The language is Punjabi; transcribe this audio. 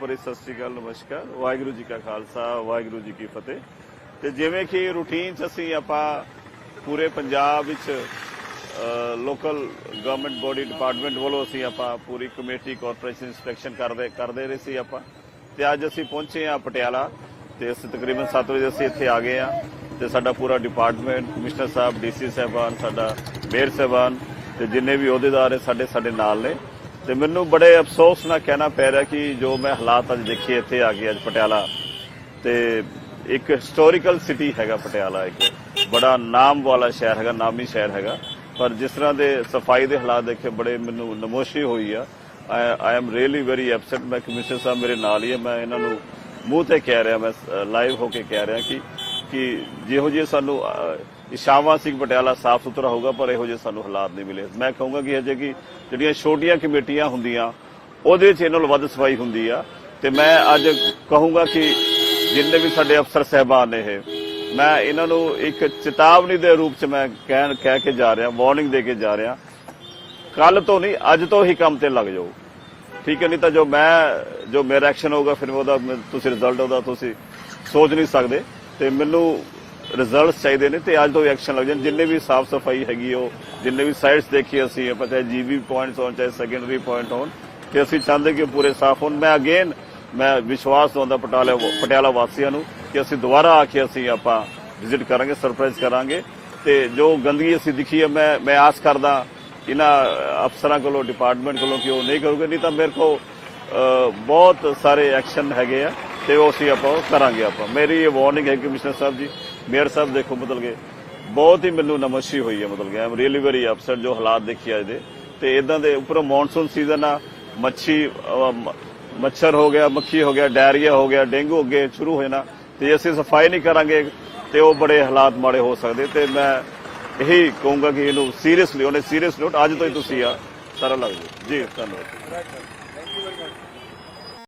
ਭਰੀ ਸਤਿ ਸ੍ਰੀ ਅਕਾਲ, ਨਮਸਕਾਰ। ਵਾਹਿਗੁਰੂ ਜੀ ਕਾ ਖਾਲਸਾ, ਵਾਹਿਗੁਰੂ ਜੀ ਕੀ ਫਤਿਹ। ਤੇ ਜਿਵੇਂ ਕਿ ਰੂਟੀਨ ਚ ਅਸੀਂ ਆਪਾਂ ਪੂਰੇ ਪੰਜਾਬ ਵਿੱਚ ਲੋਕਲ ਗਵਰਨਮੈਂਟ ਬੋਡੀ ਡਿਪਾਰਟਮੈਂਟ ਵੱਲੋਂ ਅਸੀਂ ਆਪਾਂ ਪੂਰੀ ਕਮੇਟੀ ਕਾਰਪੋਰੇਸ਼ਨ ਇਨਸਪੈਕਸ਼ਨ ਕਰਦੇ ਕਰਦੇ ਰਹੇ ਸੀ ਆਪਾਂ। ਤੇ ਅੱਜ ਅਸੀਂ ਪਹੁੰਚੇ ਆ ਪਟਿਆਲਾ। ਤੇ ਅਸੀਂ ਤਕਰੀਬਨ 7 ਵਜੇ ਅਸੀਂ ਇੱਥੇ ਆ ਗਏ ਆ ਤੇ ਸਾਡਾ ਪੂਰਾ ਡਿਪਾਰਟਮੈਂਟ ਕਮਿਸ਼ਨਰ ਸਾਹਿਬ ਡੀਸੀ ਸਾਹਿਬਾਨ, ਸਾਡਾ ਮੇਅਰ ਸਾਹਿਬਾਨ ਤੇ ਜਿੰਨੇ ਵੀ ਅਹੁਦੇਦਾਰ ਹੈ ਸਾਡੇ ਸਾਡੇ ਨਾਲ ਨੇ। ਤੇ ਮੈਨੂੰ ਬੜੇ ਅਫਸੋਸ ਨਾਲ ਕਹਿਣਾ ਪੈ ਰਿਹਾ ਕਿ ਜੋ ਮੈਂ ਹਾਲਾਤ ਅੱਜ ਦੇਖੇ, ਇੱਥੇ ਆ ਕੇ ਅੱਜ ਪਟਿਆਲਾ। ਤੇ ਇੱਕ ਹਿਸਟੋਰੀਕਲ ਸਿਟੀ ਹੈਗਾ ਪਟਿਆਲਾ, ਇੱਕ ਬੜਾ ਨਾਮ ਵਾਲਾ ਸ਼ਹਿਰ ਹੈਗਾ, ਨਾਮੀ ਸ਼ਹਿਰ ਹੈਗਾ। ਪਰ ਜਿਸ ਤਰ੍ਹਾਂ ਦੇ ਸਫ਼ਾਈ ਦੇ ਹਾਲਾਤ ਦੇਖੇ, ਬੜੇ ਮੈਨੂੰ ਨਮੋਸ਼ੀ ਹੋਈ ਆ। I am really very upset ਮੈਂ ਕਮਿਸ਼ਨਰ ਸਾਹਿਬ ਮੇਰੇ ਨਾਲ ਹੀ ਹੈ ਮੈਂ ਇਹਨਾਂ ਨੂੰ ਮੂੰਹ ਤੇ ਕਹਿ ਰਿਹਾ, ਮੈਂ ਲਾਈਵ ਹੋ ਕੇ ਕਹਿ ਰਿਹਾ ਕਿ ਕਿ ਜਿਹੋ ਜਿਹੇ ਸਾਨੂੰ ਅਹ, ਇਸ਼ਾਵਾ ਸਿੰਘ ਪਟਿਆਲਾ ਸਾਫ਼ ਸੁਥਰਾ ਹੋਊਗਾ ਪਰ ਇਹੋ ਜਿਹੇ ਸਾਨੂੰ ਹਾਲਾਤ ਨਹੀਂ ਮਿਲੇ। ਮੈਂ ਕਹੂੰਗਾ ਕਿ ਅਜੇ ਕਿ ਜਿਹੜੀਆਂ ਛੋਟੀਆਂ ਕਮੇਟੀਆਂ ਹੁੰਦੀਆਂ ਉਹਦੇ 'ਚ ਇਹਨਾਂ ਨਾਲ ਵੱਧ ਸਫ਼ਾਈ ਹੁੰਦੀ ਆ। ਤੇ ਮੈਂ ਅੱਜ ਕਹੂੰਗਾ ਕਿ ਜਿੰਨੇ ਵੀ ਸਾਡੇ ਅਫਸਰ ਸਹਿਬਾਨ ਨੇ ਇਹ ਮੈਂ ਇਹਨਾਂ ਨੂੰ ਇੱਕ ਚੇਤਾਵਨੀ ਦੇ ਰੂਪ 'ਚ ਮੈਂ ਕਹਿਣ ਕਹਿ ਕੇ ਜਾ ਰਿਹਾ ਵਾਰਨਿੰਗ ਦੇ ਕੇ ਜਾ ਰਿਹਾ। ਕੱਲ ਤੋਂ ਨਹੀਂ ਅੱਜ ਤੋਂ ਹੀ ਕੰਮ ਤੇ ਲੱਗ ਜਾਓ। ਠੀਕ ਹੈ ਨਹੀਂ ਤਾਂ ਜੋ ਮੈਂ ਜੋ ਮੇਰਾ ਐਕਸ਼ਨ ਹੋਊਗਾ ਫਿਰ ਉਹਦਾ ਤੁਸੀਂ ਰਿਜ਼ਲਟ ਉਹਦਾ ਤੁਸੀਂ ਸੋਚ ਨਹੀਂ ਸਕਦੇ। ਤੇ ਮੈਨੂੰ ਰਿਜ਼ਲਟਸ ਚਾਹੀਦੇ ਨੇ ਤੇ ਅੱਜ ਤੋਂ ਐਕਸ਼ਨ ਲੱਗ ਜਾਣ। ਜਿੰਨੇ ਵੀ ਸਾਫ਼ ਸਫ਼ਾਈ ਹੈਗੀ ਉਹ ਜਿੰਨੇ ਵੀ ਸਾਈਟਸ ਦੇਖੀ ਅਸੀਂ, ਆਪਾਂ ਚਾਹੇ ਜੀਬੀ ਪੁਆਇੰਟਸ ਹੋਣ, ਚਾਹੇ ਸੈਕੰਡਰੀ ਪੁਆਇੰਟ ਹੋਣ ਕਿ ਅਸੀਂ ਚਾਹੁੰਦੇ ਕਿ ਪੂਰੇ ਸਾਫ਼ ਹੋਣ। ਮੈਂ ਅਗੇਨ ਮੈਂ ਵਿਸ਼ਵਾਸ ਦਵਾਉਂਦਾ ਪਟਿਆਲਾ ਪਟਿਆਲਾ ਵਾਸੀਆਂ ਨੂੰ ਕਿ ਅਸੀਂ ਦੁਬਾਰਾ ਆ ਕੇ ਅਸੀਂ ਆਪਾਂ ਵਿਜ਼ਿਟ ਕਰਾਂਗੇ ਸਰਪ੍ਰਾਈਜ਼ ਕਰਾਂਗੇ। ਤੇ ਜੋ ਗੰਦਗੀ ਅਸੀਂ ਦਿਖੀ ਹੈ ਮੈਂ ਮੈਂ ਆਸ ਕਰਦਾ ਇਹਨਾਂ ਅਫਸਰਾਂ ਕੋਲੋਂ ਡਿਪਾਰਟਮੈਂਟ ਕੋਲੋਂ ਕਿ ਉਹ ਨਹੀਂ ਕਰੂਗੇ। ਨਹੀਂ ਤਾਂ ਮੇਰੇ ਕੋ ਬਹੁਤ ਸਾਰੇ ਐਕਸ਼ਨ ਹੈਗੇ ਆ। ਤੇ ਉਹ ਅਸੀਂ ਆਪਾਂ ਕਰਾਂਗੇ ਆਪਾਂ। ਮੇਰੀ ਇਹ ਵਾਰਨਿੰਗ ਹੈ ਕਮਿਸ਼ਨਰ ਸਾਹਿਬ ਜੀ ਮੇਅਰ ਸਾਹਿਬ ਦੇਖੋ ਮਤਲਬ ਕਿ ਬਹੁਤ ਹੀ ਮੈਨੂੰ ਨਮਸ਼ੀ ਹੋਈ ਹੈ ਮਤਲਬ ਕਿ ਰੀਅਲੀ ਵੈਰੀ ਅਪਸੈਟ ਜੋ ਹਾਲਾਤ ਦੇਖੀ ਅੱਜ ਦੇ। ਤੇ ਇਦਾਂ ਦੇ ਉੱਪਰੋਂ ਮੌਨਸੂਨ ਸੀਜ਼ਨ ਆ ਮੱਛੀ ਮੱਛਰ ਹੋ ਗਿਆ ਮੱਖੀ ਹੋ ਗਿਆ ਡਾਇਰੀਆ ਹੋ ਗਿਆ ਡੇਂਗੂ ਅੱਗੇ ਸ਼ੁਰੂ ਹੋ ਜਾਣਾ ਤੇ ਜੇ ਅਸੀਂ ਸਫ਼ਾਈ ਨਹੀਂ ਕਰਾਂਗੇ ਤੇ ਉਹ ਬੜੇ ਹਾਲਾਤ ਮਾੜੇ ਹੋ ਸਕਦੇ। ਤੇ ਮੈਂ ਇਹੀ ਕਹੂੰਗਾ ਕਿ ਇਹਨੂੰ ਸੀਰੀਅਸਲੀ ਉਹਨੇ ਸੀਰੀਅਸ ਨੋਟ ਅੱਜ ਤੋਂ ਹੀ ਤੁਸੀਂ ਆ ਸਾਰਾ ਲੱਗ ਜਾਓ। ਜੀ ਧੰਨਵਾਦ। Right, sir. Thank you.